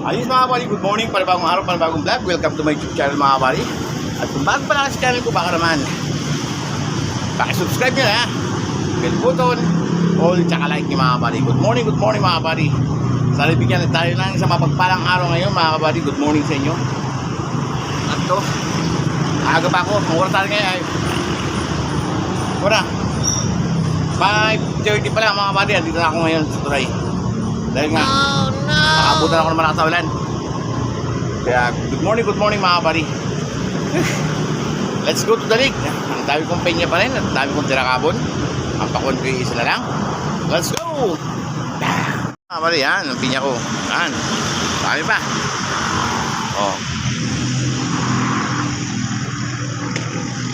Ayos mga buddy, good morning, panibagong araw, panibagong vlog. Welcome to my YouTube channel mga buddy. At kung bago pa lang sa channel ko, baka naman, pakisubscribe nyo na. Bell button, all, tsaka like ni mga buddy. Good morning, good morning mga buddy. Sana bigyan tayo ng isang mapagpalang araw ngayon mga buddy. Good morning sa inyo. At to, aga pa ako, ang oras natin ngayon ay, wala, 5.30 pa lang mga buddy. Andito na ako ngayon sa Turay. Dahil nga, Oh! Nakabutan ako ng malakas na ulan. Kaya, good morning, good morning mga buddy. Let's go to the lake. Ang dami kong penya pa rin ang dami kong tirakabon. Ang pakon ko yung isa na lang. Let's go! Mga buddy, yan. Ang pinya ko. Yan. Dami pa. Oh.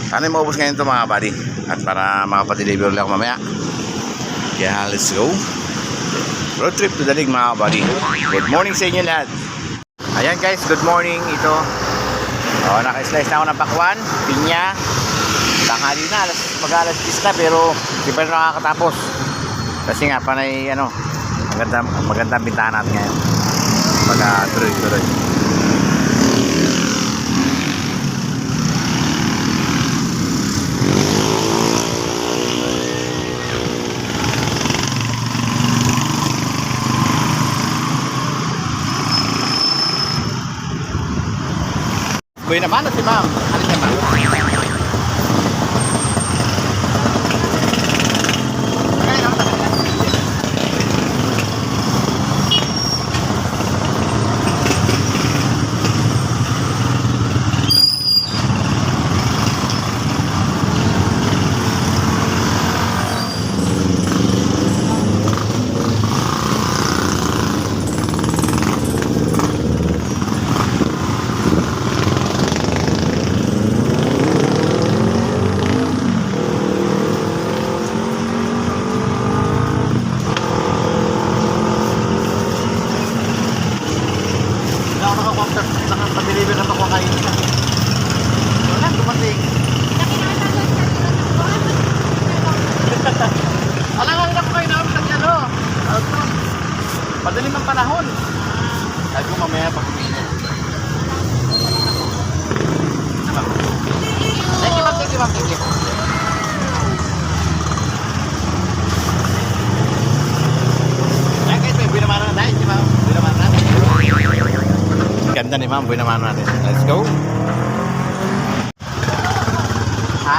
Sana maubos ngayon ito mga buddy. At para makapag-deliver ako mamaya. Kaya, let's go. Road trip to lake mga buddy. Good morning sa inyo lahat. Ayan guys, good morning. Ito. Oh, naka-slice na ako ng pakwan, pinya. Tanghali na, alas, mag-alas 10 na pero di pa nakakatapos. Kasi nga, panay ano, maganda, maganda ang bintahan natin ngayon. Pagka tuloy-tuloy. Kuya naman, si ma'am. Ano siya ma'am? Ay, naman talaga. Wala ako nakakontak. Nakapag-deliver na ako kain na. Wala, dumating. Alangan na ko kayo namin sa ano. Padaling ang panahon. Sabi ko mamaya pag umiinit. Thank you, ma'am. Thank you, ma'am. Thank you. Ayan guys, may buwi naman na tayo. Di ba? Buwi naman natin. Ganda ni ma'am, buwi naman natin. Let's go. Ha?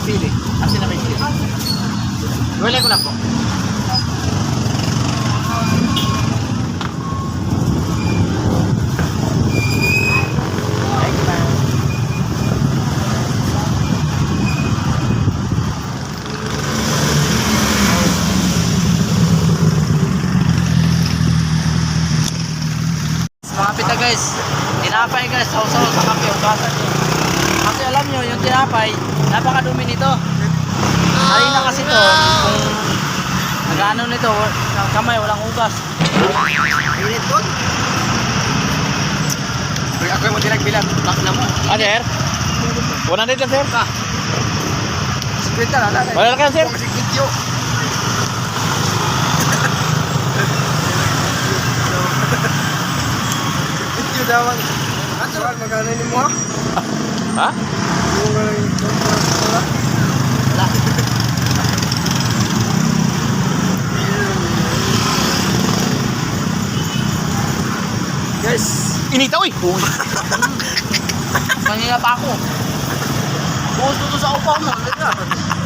Sili. Asin na may sili. Gulay ko lang po. Malapit na guys. Tinapay guys. Sausaw sa kape. Ugasan nyo. Kasi alam nyo, yung tinapay, napakadumi nito. Ay na kasi to, kung nag-ano nito, sa kamay, walang ugas. Init ko. Uy, ako yung tinagbilang. Bak na mo. Ah, sir? 100 lang, sir. Sikwenta na, nanay. Wala lang, sir. Kung sikwentyo. Ang... Ano? Magkano ni mo ha? Wala. Guys, inita uy! Kanina pa ako. Buhos to sa upaw mo. Na.